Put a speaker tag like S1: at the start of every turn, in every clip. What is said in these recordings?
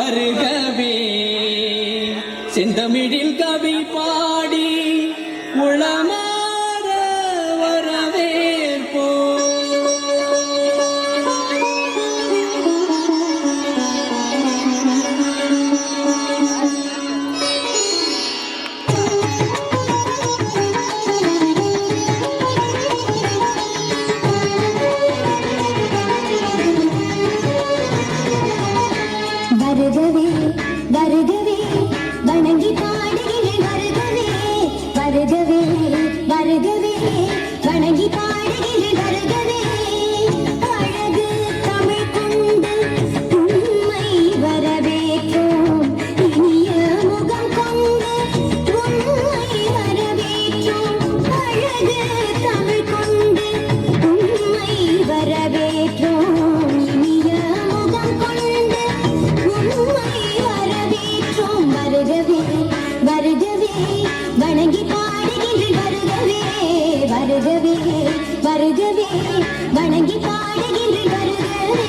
S1: வருகவே. செந்தமிழில் கவி பாடி உளமா பாடுகிறேன் வருகவே வருகவே வணங்கி பாடுகிறேன் வருகவே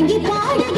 S1: வணங்கி பாட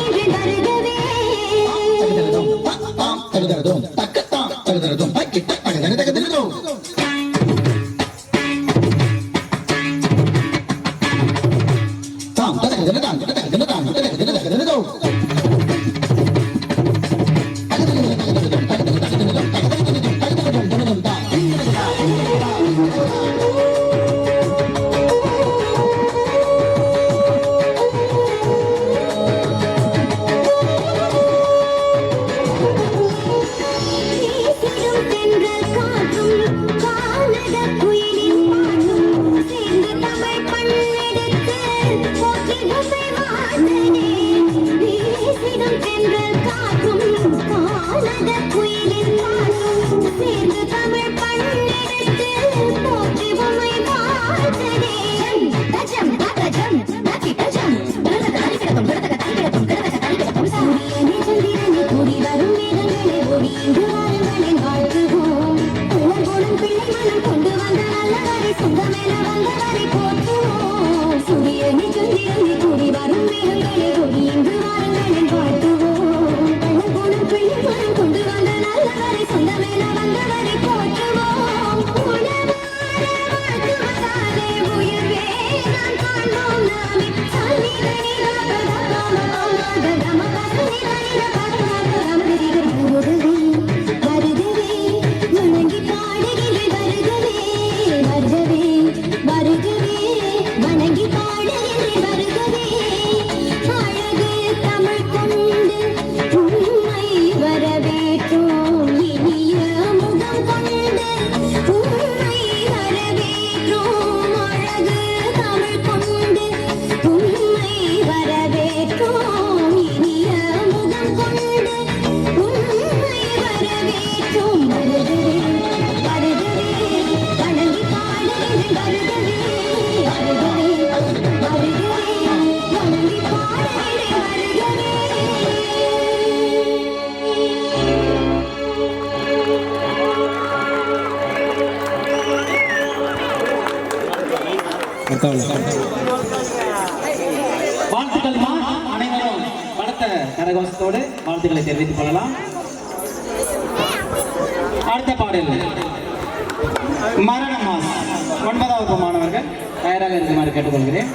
S1: காற்றும் காணத புயல் Sleep.
S2: வாழ்த்துக்கள் அனைவரும் பலத்த கரகோஷத்தோடு வாழ்த்துக்களை தெரிவித்துக் கொள்ளலாம். அடுத்த பாடல். மரண மாஸ் ஒன்பதாவது மாணவர்கள் தயாராக இருக்குமாறு கேட்டுக்கொள்கிறேன்.